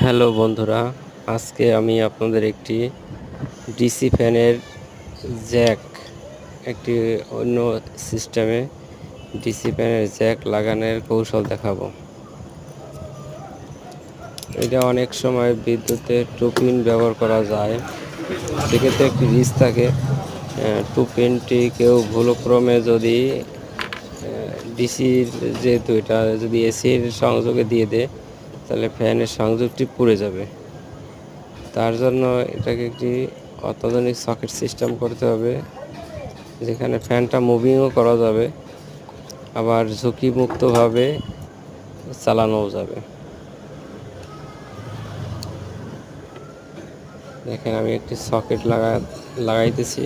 Hello বন্ধুরা, আজকে আমি আপনাদের একটি ডিসি ফ্যানের জ্যাক, একটি অন্য সিস্টেমে ডিসি ফ্যানের জ্যাক লাগানোর কৌশল দেখাবো। এটা অনেক সময় বিদ্যুতের টুপিন ব্যবহার করা যায়, সেক্ষেত্রে একটি রিস্ক থাকে। টুপিনটি কেউ ভুলক্রমে যদি ডিসির যেহেতু এটা যদি এসির সংযোগে দিয়ে দেয় তাহলে ফ্যানের সংযোগটি পুড়ে যাবে। তার জন্য এটাকে একটি অত্যাধুনিক সকেট সিস্টেম করতে হবে, যেখানে ফ্যানটা মুভিংও করা যাবে, আবার ঝুঁকিমুক্তভাবে চালানোও যাবে। দেখেন আমি একটি সকেট লাগা, লাগাইতেছি।